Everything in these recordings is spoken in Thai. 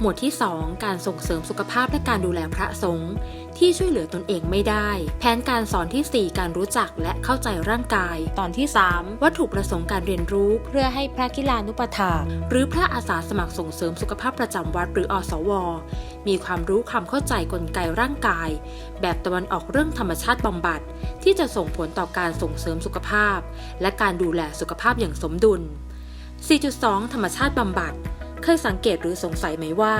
หมวดที่ 2 การส่งเสริมสุขภาพและการดูแลพระสงฆ์ที่ช่วยเหลือตนเองไม่ได้ แผนการสอนทีสี่4 การรู้จักและเข้าใจร่างกาย ตอนที่ 3 วัตถุประสงค์การเรียนรู้เพื่อให้พระกิลานุปถาหรือพระอาสาสมัครส่งเสริมสุขภาพประจำวัดหรืออสว มีความรู้ความเข้าใจกลไกร่างกาย แบบตะวันออกเรื่องธรรมชาติบำบัด ที่จะส่งผลต่อการส่งเสริมสุขภาพ และการดูแลสุขภาพอย่างสมดุล 4.2 ธรรมชาติบำบัด เคยสังเกตหรือสงสัยไหมว่า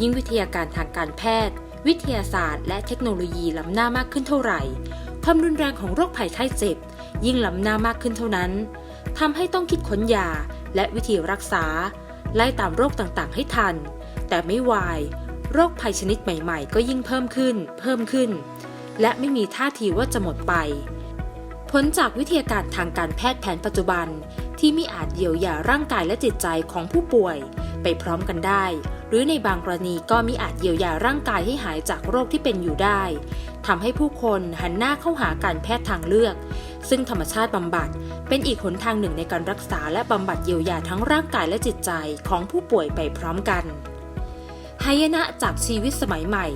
ยิ่งวิทยาการทางการแพทย์ วิทยาศาสตร์ และเทคโนโลยีล้ำหน้ามากขึ้นเท่าไหร่ ความรุนแรงของโรคภัยไข้เจ็บ ยิ่งล้ำหน้ามากขึ้นเท่านั้นทำให้ต้องคิดค้นยาและวิธีรักษา ไล่ตามโรคต่างๆ ให้ทัน แต่ไม่วาย โรคภัยชนิดใหม่ๆ ก็ยิ่งเพิ่มขึ้น เพิ่มขึ้น และไม่มีท่าทีว่าจะหมดไป ผลจากวิทยาการทางการแพทย์แผนปัจจุบัน ที่มิอาจเยียวยาร่างกายและจิตใจของผู้ป่วย ไปพร้อมกันได้ หรือในบางกรณีก็มิอาจเยียวยาร่างกายให้หายจากโรคที่เป็นอยู่ได้ทำให้ผู้คนหันหน้าเข้าหาการแพทย์ทางเลือก ซึ่งธรรมชาติบำบัด เป็นอีกหนทางหนึ่งในการรักษาและบำบัดเยียวยาทั้งร่างกายและจิตใจของผู้ป่วยไปพร้อมกันหายนะจากชีวิตสมัยใหม่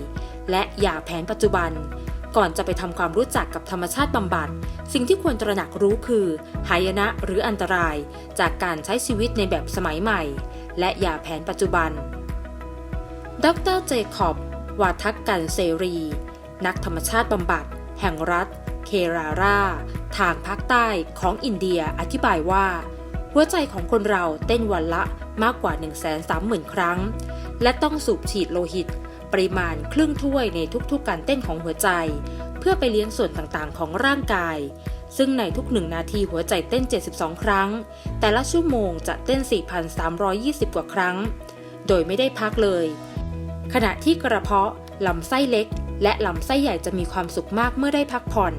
และยาแผนปัจจุบัน ก่อนจะไปทำความรู้จักกับธรรมชาติบำบัด สิ่งที่ควรตระหนักรู้คือ หายนะหรืออันตราย จากการใช้ชีวิตในแบบสมัยใหม่ และยาแผนปัจจุบัน ดรเจคอบ วาทักกันเซรี นักธรรมชาติบำบัด แห่งรัฐ เคราราทางภาคใต้ของอินเดียอธิบายว่า หัวใจของคนเราเต้นวันละมากกว่า 130,000 ครั้ง และต้องสูบฉีดโลหิต ปริมาณครึ่งถ้วยในทุกๆการเต้นของหัวใจ เพื่อไปเลี้ยงส่วนต่างๆ ของร่างกาย ซึ่งในทุกหนึ่งนาทีหัวใจเต้น 72 ครั้ง แต่ละชั่วโมงจะเต้น 4,320 กว่าครั้ง โดยไม่ได้พักเลย ขณะที่กระเพาะลำไส้เล็ก และลำไส้ใหญ่จะมีความสุขมากเมื่อได้พักผ่อน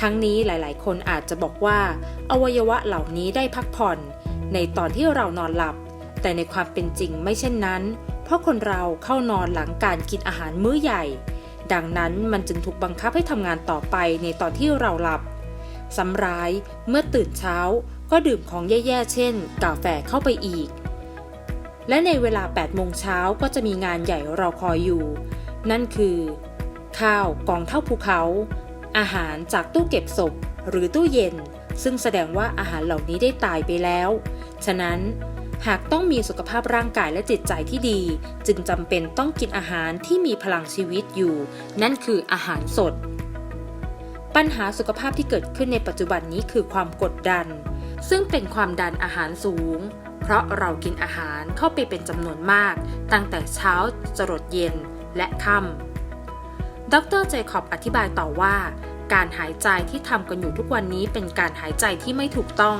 ทั้งนี้หลายๆ คนอาจจะบอกว่า อวัยวะเหล่านี้ได้พักผ่อน ในตอนที่เรานอนหลับ แต่ในความเป็นจริงไม่เช่นนั้น ราะคนเราเข้านอนหลังการกินอาหารมื้อใหญ่ ดังนั้นมันจึงถูกบังคับให้ทำงานต่อไปในตอนที่เราหลับซ้ำร้ายเมื่อตื่นเช้าก็ดื่มของแย่ๆ เช่น กาแฟเข้าไปอีก และในเวลา 8 โมงเช้าก็จะมีงานใหญ่รอคอยอยู่ นั่นคือ ข้าวกองเท่าภูเขา อาหารจากตู้เก็บศพหรือตู้เย็น ซึ่งแสดงว่าอาหารเหล่านี้ได้ตายไปแล้ว ฉะนั้น หากต้องมีสุขภาพร่างกายและจิตใจที่ดี จึงจำเป็นต้องกินอาหารที่มีพลังชีวิตอยู่ นั่นคืออาหารสด ปัญหาสุขภาพที่เกิดขึ้นในปัจจุบันนี้คือความกดดัน ซึ่งเป็นความดันอาหารสูง เพราะเรากินอาหารเข้าไปเป็นจำนวนมาก ตั้งแต่เช้าจรดเย็นและค่ำดรเจคอบอธิบายต่อว่า การหายใจที่ทำกันอยู่ทุกวันนี้เป็นการหายใจที่ไม่ถูกต้อง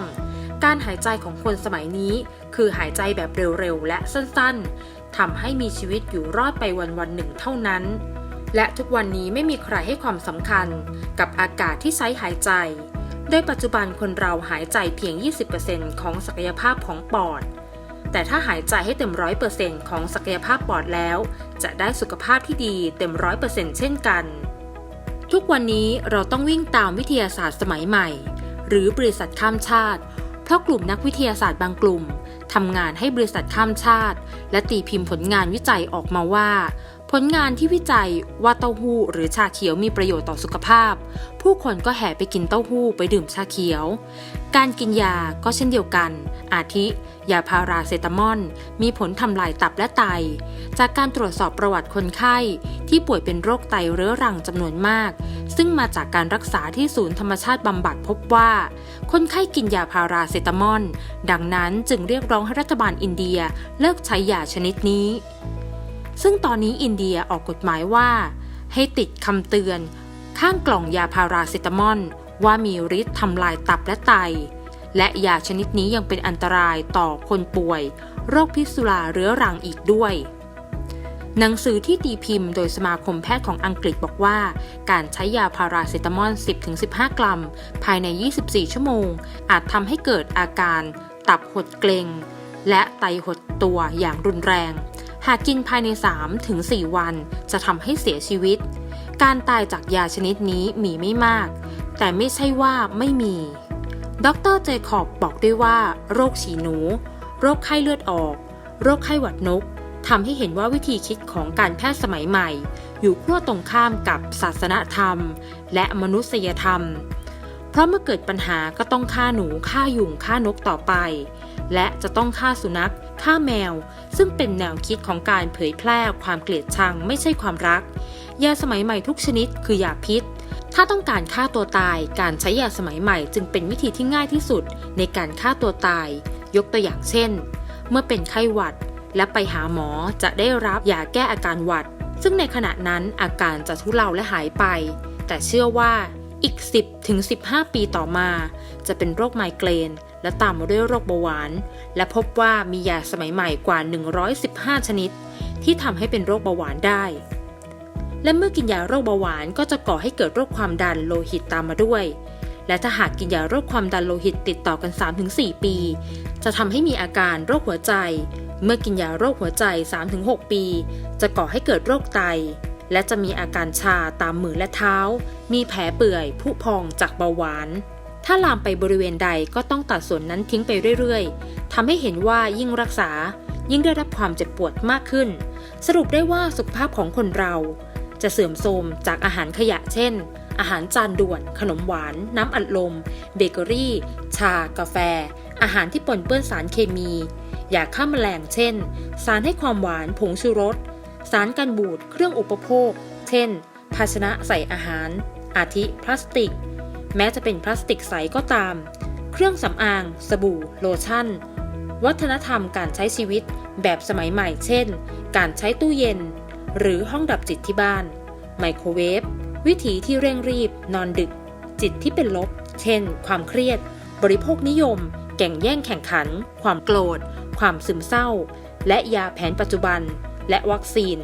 การหายใจของคนสมัยนี้ คือหายใจแบบเร็วๆ และสั้นๆทำให้มีชีวิตอยู่รอดไปวันๆหนึ่งเท่านั้น และทุกวันนี้ไม่มีใครให้ความสำคัญกับอากาศที่ใช้หายใจ โดยปัจจุบันคนเราหายใจเพียง 20%ของศักยภาพของปอด แต่ถ้าหายใจให้เต็มร้อยเปอร์เซ็นต์ของศักยภาพปอดแล้ว จะได้สุขภาพที่ดีเต็มร้อยเปอร์เซ็นต์เช่นกัน ทุกวันนี้เราต้องวิ่งตามวิทยาศาสตร์สมัยใหม่ หรือบริษัทข้ามชาติ เพราะกลุ่มนักวิทยาศาสตร์บางกลุ่มทำงานให้บริษัทข้ามชาติ และตีพิมพ์ผลงานวิจัยออกมาว่า ผลงานที่วิจัยว่าเต้าหู้หรือชาเขียวมีประโยชน์ต่อสุขภาพ ผู้คนก็แห่ไปกินเต้าหู้ไปดื่มชาเขียว การกินยาก็เช่นเดียวกัน อาทิ ยาพาราเซตามอลมีผลทำลายตับและไต จากการตรวจสอบประวัติคนไข้ ที่ป่วยเป็นโรคไตเรื้อรังจำนวนมาก ซึ่งมาจากการรักษาที่ศูนย์ธรรมชาติบำบัดพบว่า คนไข้กินยาพาราเซตามอลดังนั้นจึงเรียกร้องให้รัฐบาลอินเดียเลิกใช้ยาชนิดนี้ ซึ่งตอนนี้อินเดียออกกฎหมายว่า ให้ติดคำเตือน ข้างกล่องยาพาราเซตามอลว่ามีฤทธิ์ทำลายตับและไต และยาชนิดนี้ยังเป็นอันตรายต่อคนป่วย โรคพิษสุราเรื้อรังอีกด้วย หนังสือที่ตีพิมพ์โดยสมาคมแพทย์ของอังกฤษบอกว่า การใช้ยาพาราเซตามอล 10-15 กรัม ภายใน 24 ชั่วโมง อาจทำให้เกิดอาการ ตับหดเกร็งและไตหดตัวอย่างรุนแรง หากกินภายใน 3-4 วันจะทำให้เสียชีวิต การตายจากยาชนิดนี้มีไม่มาก แต่ไม่ใช่ว่าไม่มี ดรเจคอบบอกด้วยว่า โรคฉีหนู โรคไข้เลือดออก โรคไข้หวัดนกทำให้เห็นว่าวิธีคิดของการแพทย์สมัยใหม่ อยู่ขั้วตรงข้ามกับศาสนธรรม และมนุษยธรรม เพราะเมื่อเกิดปัญหาก็ต้องฆ่าหนูฆ่ายุงฆ่านกต่อไป และจะต้องฆ่าสุนัขฆ่าแมว ซึ่งเป็นแนวคิดของการเผยแพร่ความเกลียดชังไม่ใช่ความรัก ยาสมัยใหม่ทุกชนิดคือยาพิษ ถ้าต้องการฆ่าตัวตาย การใช้ยาสมัยใหม่จึงเป็นวิธีที่ง่ายที่สุดในการฆ่าตัวตาย ยกตัวอย่างเช่น เมื่อเป็นไข้หวัด และไปหาหมอจะได้รับยาแก้อาการหวัด ซึ่งในขณะนั้นอาการจะทุเลาและหายไป แต่เชื่อว่า อีก 10ถึง15 ปีต่อมา จะเป็นโรคไมเกรน และตามมาด้วยโรคเบาหวาน และพบว่ามียาสมัยใหม่กว่า 115 ชนิด ที่ทำให้เป็นโรคเบาหวานได้ และเมื่อกินยาโรคเบาหวานก็จะก่อให้เกิดโรคความดันโลหิตตามมาด้วย และถ้าหากกินยาโรคความดันโลหิตติดต่อกัน 3-4 ปี จะทำให้มีอาการโรคหัวใจ เมื่อกินยาโรคหัวใจ 3-6 ปี จะก่อให้เกิดโรคไต และจะมีอาการชาตามมือและเท้า มีแผลเปื่อยผุพองจากเบาหวาน ถ้าลามไปบริเวณใดก็ต้องตัดส่วนนั้นทิ้งไปเรื่อยๆทำให้เห็นว่ายิ่งรักษา ยิ่งได้รับความเจ็บปวดมากขึ้น สรุปได้ว่าสุขภาพของคนเรา จะเสื่อมโทรมจากอาหารขยะเช่น อาหารจานด่วน ขนมหวาน น้ำอัดลม เบเกอรี่ ชา กาแฟ อาหารที่ปนเปื้อนสารเคมียาฆ่าแมลงเช่น สารให้ความหวานผงชูรส สารกันบูดเครื่องอุปโภค เช่น ภาชนะใส่อาหาร อาทิพลาสติก แม้จะเป็นพลาสติกใสก็ตาม เครื่องสำอาง สบู่ โลชั่น วัฒนธรรมการใช้ชีวิตแบบสมัยใหม่ เช่น การใช้ตู้เย็น หรือห้องดับจิตที่บ้าน ไมโครเวฟ วิถีที่เร่งรีบ นอนดึก จิตที่เป็นลบ เช่น ความเครียด บริโภคนิยม แก่งแย่งแข่งขัน ความโกรธ ความซึมเศร้า และยาแผนปัจจุบัน และวัคซีน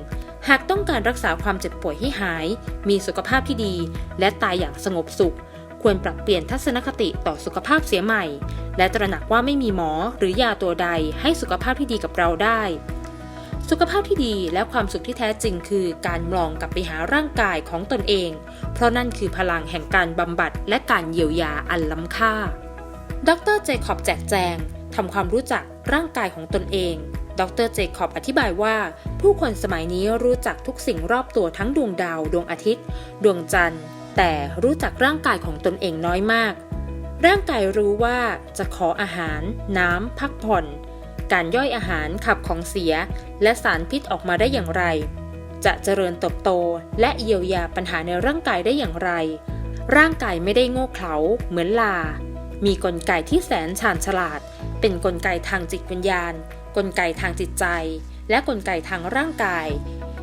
หากต้องการรักษาความเจ็บป่วยให้หาย มีสุขภาพที่ดี และตายอย่างสงบสุข ควรปรับเปลี่ยนทัศนคติต่อสุขภาพเสียใหม่ และตระหนักว่าไม่มีหมอหรือยาตัวใดให้สุขภาพที่ดีกับเราได้ สุขภาพที่ดีและความสุขที่แท้จริงคือการมองกลับไปหาร่างกายของตนเอง เพราะนั่นคือพลังแห่งการบำบัดและการเยียวยาอันล้ำค่า ดรเจคอบแจกแจงทำความรู้จักร่างกายของตนเอง ดรเจคอบอธิบายว่า ผู้คนสมัยนี้รู้จักทุกสิ่งรอบตัวทั้งดวงดาว ดวงอาทิตย์ ดวงจันทร์ แต่รู้จักร่างกายของตนเองน้อยมาก ร่างกายรู้ว่าจะขออาหาร น้ำ พักผ่อน การย่อยอาหารขับของเสีย และสารพิษออกมาได้อย่างไร จะเจริญเติบโตและเยียวยาปัญหาในร่างกายได้อย่างไร ร่างกายไม่ได้โง่เขลาเหมือนลา มีกลไกที่แสนชาญฉลาด เป็นกลไกทางจิตวิญญาณ กลไกทางจิตใจ และกลไกทางร่างกาย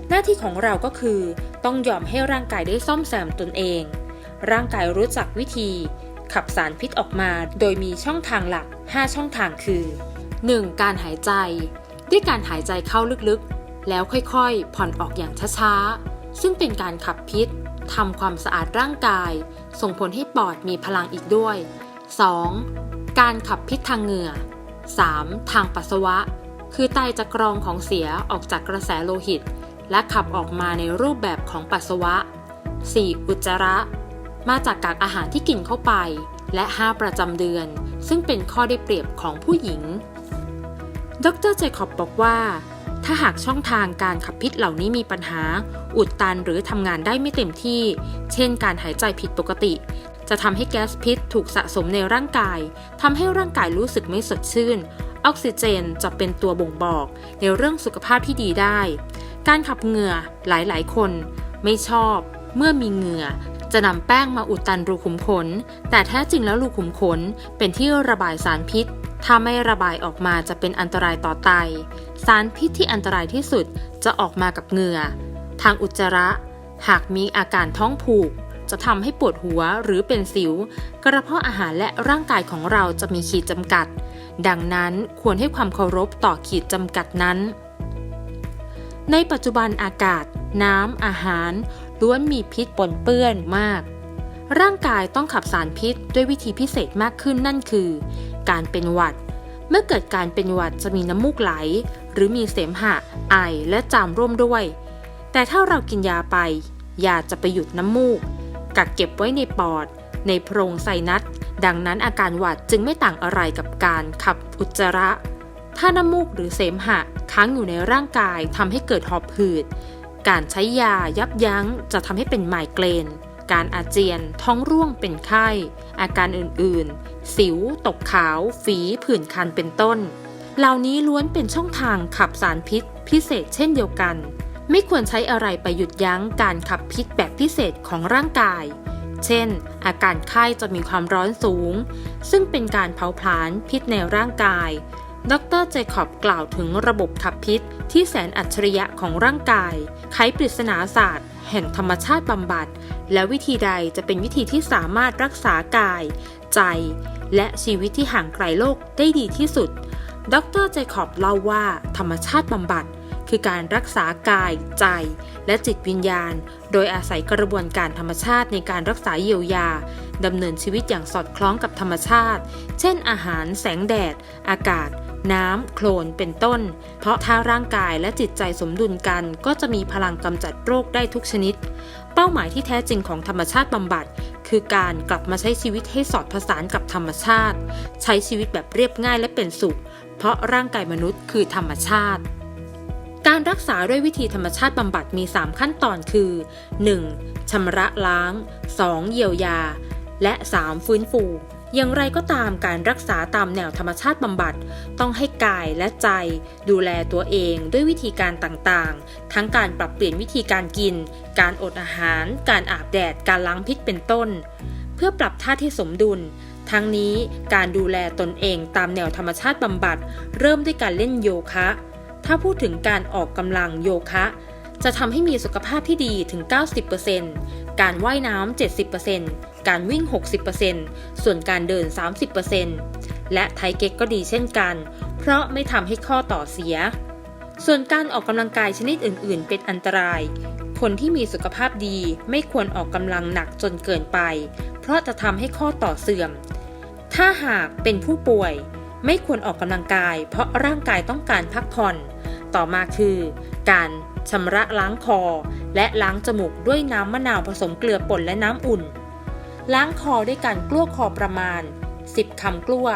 หน้าที่ของเราก็คือต้องยอมให้ร่างกายได้ซ่อมแซมตนเอง ร่างกายรู้จักวิธี ขับสารพิษออกมาโดยมีช่องทางหลัก 5 ช่องทางคือ 1. การหายใจ ด้วยการหายใจเข้าลึกๆ แล้วค่อยๆ ผ่อนออกอย่างช้าๆ ซึ่งเป็นการขับพิษทำความสะอาดร่างกาย ส่งผลให้ปอดมีพลังอีกด้วย 2. การขับพิษทางเหงื่อ 3. ทางปัสสาวะ คือไตจะกรองของเสียออกจากกระแสโลหิต และขับออกมาในรูปแบบของปัสสาวะ 4. อุจจาระ มาจากกากอาหารที่กินเข้าไป และ 5 ประจำเดือน ซึ่งเป็นข้อได้เปรียบของผู้หญิง ดรเจคอบบอกว่า ถ้าหากช่องทางการขับพิษเหล่านี้มีปัญหา อุดตันหรือทำงานได้ไม่เต็มที่ เช่น การหายใจผิดปกติ จะทำให้แก๊สพิษถูกสะสมในร่างกายทำให้ร่างกายรู้สึกไม่สดชื่น ออกซิเจนจะเป็นตัวบ่งบอกในเรื่องสุขภาพที่ดีได้ การขับเหงื่อหลายๆ คน ไม่ชอบ เมื่อมีเหงื่อจะนำแป้งมาอุดตันรูขุมขน แต่แท้จริงแล้วรูขุมขนเป็นที่ระบายสารพิษ ถ้าไม่ระบายออกมาจะเป็นอันตรายต่อไต สารพิษที่อันตรายที่สุดจะออกมากับเหงื่อ ทางอุจจาระ หากมีอาการท้องผูก จะทำให้ปวดหัวหรือเป็นสิว กระเพาะอาหารและร่างกายของเราจะมีขีดจำกัด ดังนั้นควรให้ความเคารพต่อขีดจำกัดนั้น ในปัจจุบันอากาศ น้ำอาหารล้วนมีพิษปนเปื้อนมาก ร่างกายต้องขับสารพิษด้วยวิธีพิเศษมากขึ้นนั่นคือ การเป็นหวัด เมื่อเกิดการเป็นหวัดจะมีน้ำมูกไหล หรือมีเสมหะ ไอและจามร่วมด้วย แต่ถ้าเรากินยาไป ยาจะไปหยุดน้ำมูก กักเก็บไว้ในปอด ในโพรงไซนัส ดังนั้นอาการหวัดจึงไม่ต่างอะไรกับการขับอุจจาระ ถ้าน้ำมูกหรือเสมหะค้างอยู่ในร่างกายทำให้เกิดหอบหืด การใช้ยายับยั้งจะทำให้เป็นไมเกรนการอาเจียน ท้องร่วงเป็นไข้ อาการอื่นๆ สิว ตกขาว ฝีผื่นคันเป็นต้น เหล่านี้ล้วนเป็นช่องทางขับสารพิษ พิเศษเช่นเดียวกัน ไม่ควรใช้อะไรไปหยุดยั้งการขับพิษแบบพิเศษของร่างกาย เช่น อาการไข้จะมีความร้อนสูง ซึ่งเป็นการเผาผลาญพิษในร่างกาย ดรเจคอบกล่าวถึงระบบขับพิษที่แสนอัจฉริยะของร่างกาย ไขปริศนาศาสตร์ แห่งธรรมชาติบำบัด และวิธีใดจะเป็นวิธีที่สามารถรักษากาย ใจ และชีวิตที่ห่างไกลโลกได้ดีที่สุด ดรเจคอบเล่าว่าธรรมชาติบำบัด คือการรักษากาย ใจ และจิตวิญญาณ โดยอาศัยกระบวนการธรรมชาติในการรักษาเยียวยาดำเนินชีวิตอย่างสอดคล้องกับธรรมชาติ เช่น อาหาร แสงแดด อากาศ น้ำ โคลน เป็นต้น เพราะถ้าร่างกายและจิตใจสมดุลกัน ก็จะมีพลังกำจัดโรคได้ทุกชนิด เป้าหมายที่แท้จริงของธรรมชาติบำบัด คือการกลับมาใช้ชีวิตให้สอดผสานกับธรรมชาติ ใช้ชีวิตแบบเรียบง่ายและเป็นสุข เพราะร่างกายมนุษย์คือธรรมชาติ การรักษาด้วยวิธีธรรมชาติบำบัดมี 3 ขั้นตอนคือ 1. ชำระล้าง 2. เยียวยา และ 3. ฟื้นฟู อย่างไรก็ตามการรักษาตามแนวธรรมชาติบำบัด ต้องให้กายและใจ ดูแลตัวเองด้วยวิธีการต่างๆ ทั้งการปรับเปลี่ยนวิธีการกิน การอดอาหาร การอาบแดด การล้างพิษเป็นต้น เพื่อปรับท่าที่สมดุลทั้งนี้การดูแลตนเองตามแนวธรรมชาติบำบัด เริ่มด้วยการเล่นโยคะ ถ้าพูดถึงการออกกำลังโยคะ จะทำให้มีสุขภาพที่ดีถึง 90%การว่ายน้ำ 70%การวิ่ง 60%ส่วนการเดิน 30%และไทเก๊กก็ดีเช่นกัน เพราะไม่ทำให้ข้อต่อเสีย ส่วนการออกกำลังกายชนิดอื่น ๆ เป็นอันตราย คนที่มีสุขภาพดีไม่ควรออกกำลังหนักจนเกินไป เพราะจะทำให้ข้อต่อเสื่อม ถ้าหากเป็นผู้ป่วยไม่ควรออกกำลังกายเพราะร่างกายต้องการพักผ่อน ต่อมาคือ การชำระล้างคอ และล้างจมูกด้วยน้ำมะนาวผสมเกลือป่นและน้ำอุ่น ล้างคอด้วยการกลั้วคอประมาณ 10 คำกลั้ว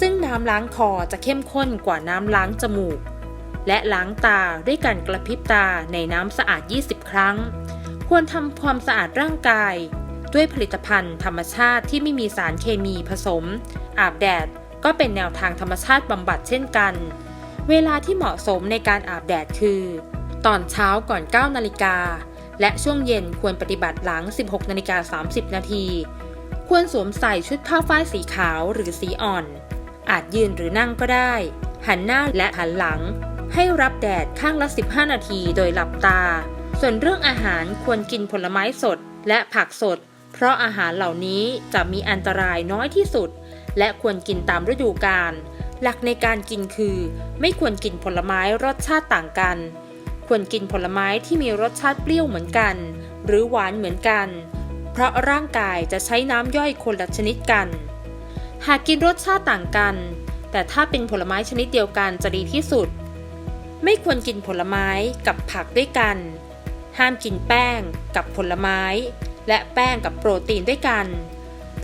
ซึ่งน้ำล้างคอจะเข้มข้นกว่าน้ำล้างจมูก และล้างตาด้วยการกระพริบตาในน้ำสะอาด 20 ครั้ง ควรทำความสะอาดร่างกาย ด้วยผลิตภัณฑ์ธรรมชาติที่ไม่มีสารเคมีผสม อาบแดดก็เป็นแนวทางธรรมชาติบำบัดเช่นกัน เวลาที่เหมาะสมในการอาบแดดคือ ตอนเช้าก่อน 9 นาฬิกา และช่วงเย็นควรปฏิบัติหลัง 16 นาฬิกา 30 นาที ควรสวมใส่ชุดผ้าฝ้ายสีขาวหรือสีอ่อน อาจยืนหรือนั่งก็ได้ หันหน้าและหันหลัง ให้รับแดดข้างละ 15 นาทีโดยหลับตา ส่วนเรื่องอาหารควรกินผลไม้สดและผักสด เพราะอาหารเหล่านี้จะมีอันตรายน้อยที่สุด และควรกินตามฤดูกาล หลักในการกินคือ ไม่ควรกินผลไม้รสชาติต่างกัน ควรกินผลไม้ที่มีรสชาติเปรี้ยวเหมือนกัน หรือหวานเหมือนกัน เพราะร่างกายจะใช้น้ำย่อยคนละชนิดกัน หากกินรสชาติต่างกัน แต่ถ้าเป็นผลไม้ชนิดเดียวกันจะดีที่สุด ไม่ควรกินผลไม้กับผักด้วยกัน ห้ามกินแป้งกับผลไม้ และแป้งกับโปรตีนด้วยกัน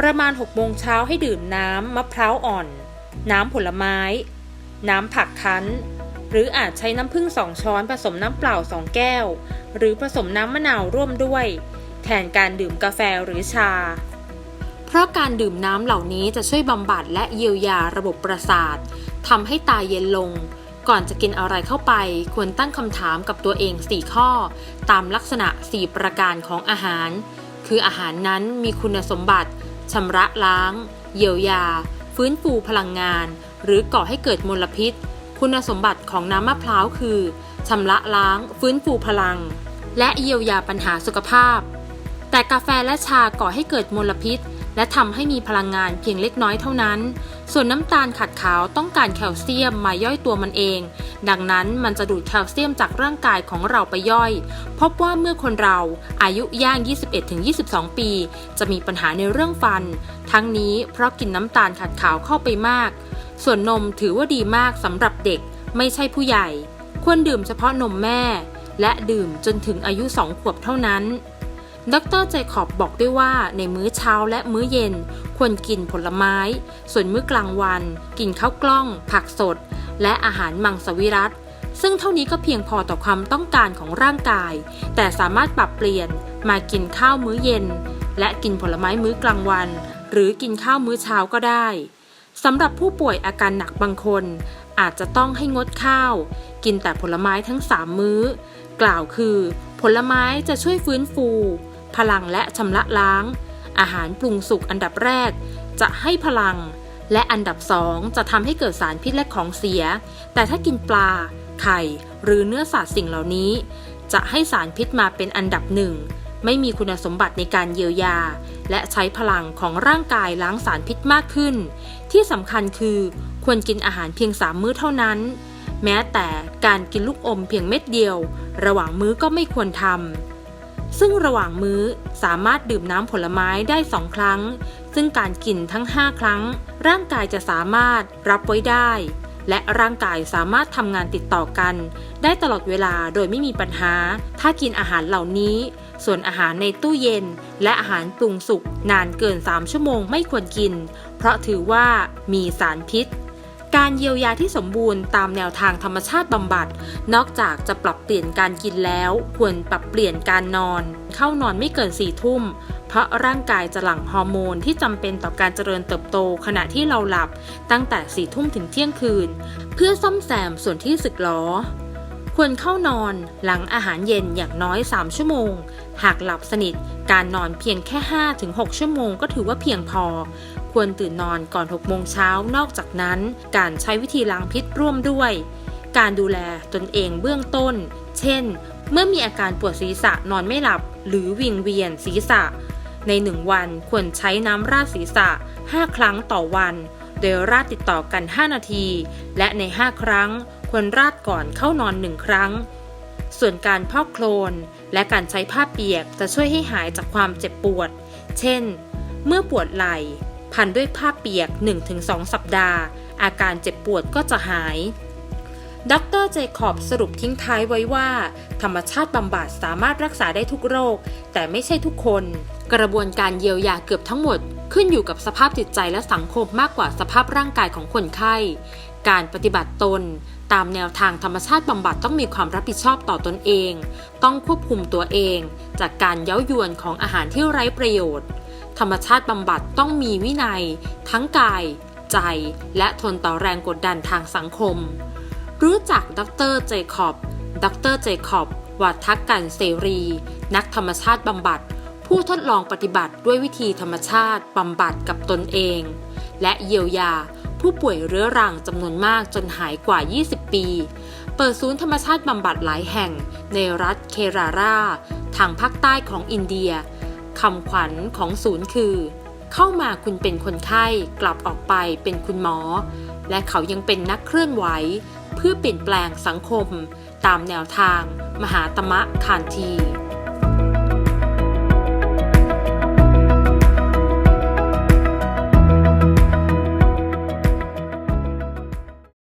ประมาณ6โมงเช้าให้ดื่มน้ำมะพร้าวอ่อน น้ำผลไม้ น้ำผักคั้น หรืออาจใช้น้ำผึ้งสองช้อนผสมน้ำเปล่าสองแก้ว หรือผสมน้ำมะนาวร่วมด้วย แทนการดื่มกาแฟหรือชา เพราะการดื่มน้ำเหล่านี้จะช่วยบำบัดและเยียวยาระบบประสาททำให้ตาเย็นลง ก่อนจะกินอะไรเข้าไป ควรตั้งคำถามกับตัวเอง 4 ข้อ ตามลักษณะ 4 ประการของอาหาร คืออาหารนั้นมีคุณสมบัติชำระล้าง เยียวยา ฟื้นฟูพลังงาน หรือก่อให้เกิดมลพิษ คุณสมบัติของน้ำมะพร้าวคือชำระล้าง ฟื้นฟูพลัง และเยียวยาปัญหาสุขภาพ แต่กาแฟและชาก่อให้เกิดมลพิษ และทำให้มีพลังงานเพียงเล็กน้อยเท่านั้น ส่วนน้ำตาลขัดขาวต้องการแคลเซียมมาย่อยตัวมันเอง ดังนั้นมันจะดูดแคลเซียมจากร่างกายของเราไปย่อย พบว่าเมื่อคนเราอายุย่าง 21-22 ปี จะมีปัญหาในเรื่องฟัน ทั้งนี้เพราะกินน้ำตาลขัดขาวเข้าไปมาก ส่วนนมถือว่าดีมากสำหรับเด็กไม่ใช่ผู้ใหญ่ ควรดื่มเฉพาะนมแม่ และดื่มจนถึงอายุ 2 ขวบเท่านั้น ดรเจคอบบอกด้วยว่าในมื้อเช้าและมื้อเย็น ควรกินผลไม้ ส่วนมื้อกลางวัน กินข้าวกล้อง ผักสด และอาหารมังสวิรัตซึ่งเท่านี้ก็เพียงพอต่อความต้องการของร่างกาย แต่สามารถปรับเปลี่ยนมากินข้าวมื้อเย็น และกินผลไม้มื้อกลางวัน หรือกินข้าวมื้อเช้าก็ได้สำหรับผู้ป่วยอาการหนักบางคน อาจจะต้องให้งดข้าว กินแต่ผลไม้ทั้ง 3 มื้อ กล่าวคือ ผลไม้จะช่วยฟื้นฟู พลังและชำระล้าง อาหารปรุงสุกอันดับแรก จะให้พลัง และอันดับสองจะทำให้เกิดสารพิษและของเสีย แต่ถ้ากินปลา ไข่ หรือเนื้อสัตว์สิ่งเหล่านี้ จะให้สารพิษมาเป็นอันดับหนึ่งไม่มีคุณสมบัติในการเยียวยา และใช้พลังของร่างกายล้างสารพิษมากขึ้น ที่สำคัญคือควรกินอาหารเพียงสามมื้อเท่านั้น แม้แต่การกินลูกอมเพียงเม็ดเดียว ระหว่างมื้อก็ไม่ควรทำ ซึ่งระหว่างมื้อสามารถดื่มน้ำผลไม้ได้สองครั้ง ซึ่งการกินทั้ง 5 ครั้ง ร่างกายจะสามารถรับไว้ได้ และร่างกายสามารถทำงานติดต่อกัน ได้ตลอดเวลาโดยไม่มีปัญหา ถ้ากินอาหารเหล่านี้ ส่วนอาหารในตู้เย็น และอาหารปรุงสุกนานเกิน 3 ชั่วโมงไม่ควรกิน เพราะถือว่ามีสารพิษ การเยียวยาที่สมบูรณ์ตามแนวทางธรรมชาติบำบัด นอกจากจะปรับเปลี่ยนการกินแล้ว ควรปรับเปลี่ยนการนอน เข้านอนไม่เกินสี่ทุ่ม เพราะร่างกายจะหลั่งฮอร์โมนที่จำเป็นต่อการเจริญเติบโตขณะที่เราหลับตั้งแต่สี่ทุ่มถึงเที่ยงคืน เพื่อซ่อมแซมส่วนที่สึกหรอควรเข้านอนหลังอาหารเย็นอย่างน้อย 3 ชั่วโมง หากหลับสนิท การนอนเพียงแค่ 5-6 ชั่วโมงก็ถือว่าเพียงพอ ควรตื่นนอนก่อน6โมงเช้านอกจากนั้น การใช้วิธีล้างพิษร่วมด้วย การดูแลตนเองเบื้องต้น เช่น เมื่อมีอาการปวดศีรษะนอนไม่หลับ หรือวิงเวียนศีรษะ ในหนึ่งวันควรใช้น้ำราดศีรษะ 5 ครั้งต่อวัน โดยราดติดต่อกัน 5 นาที และใน 5 ครั้ง ควรราดก่อนเข้านอน 1 ครั้งส่วนการพอกโคลนและการใช้ผ้าเปียกจะช่วยให้หายจากความเจ็บปวด เช่น เมื่อปวดไหล่ พันด้วยผ้าเปียก 1-2 สัปดาห์ อาการเจ็บปวดก็จะหายดรเจคอบสรุปทิ้งท้ายไว้ว่า ธรรมชาติบำบัดสามารถรักษาได้ทุกโรค แต่ไม่ใช่ทุกคน กระบวนการเยียวยาเกือบทั้งหมด ขึ้นอยู่กับสภาพจิตใจและสังคมมากกว่าสภาพร่างกายของคนไข้ การปฏิบัติตน ตามแนวทางธรรมชาติบำบัดต้องมีความรับผิดชอบต่อตนเอง ต้องควบคุมตัวเอง จากการเย้ายวนของอาหารที่ไร้ประโยชน์ ธรรมชาติบำบัดต้องมีวินัย ทั้งกาย ใจ และทนต่อแรงกดดันทางสังคม รู้จักดรเจคอบ ดรเจคอบวัฒกันเสรี นักธรรมชาติบำบัด ผู้ทดลองปฏิบัติด้วยวิธีธรรมชาติบำบัดกับตนเอง และเยียวยาผู้ป่วยเรื้อรังจำนวนมากจนหายกว่า 20 ปี เปิดศูนย์ธรรมชาติบำบัดหลายแห่ง ในรัฐเครารา ทางภาคใต้ของอินเดีย คำขวัญของศูนย์คือ เข้ามาคุณเป็นคนไข้กลับออกไปเป็นคุณหมอ และเขายังเป็นนักเคลื่อนไหว เพื่อเปลี่ยนแปลงสังคม ตามแนวทาง มหาตมะคานที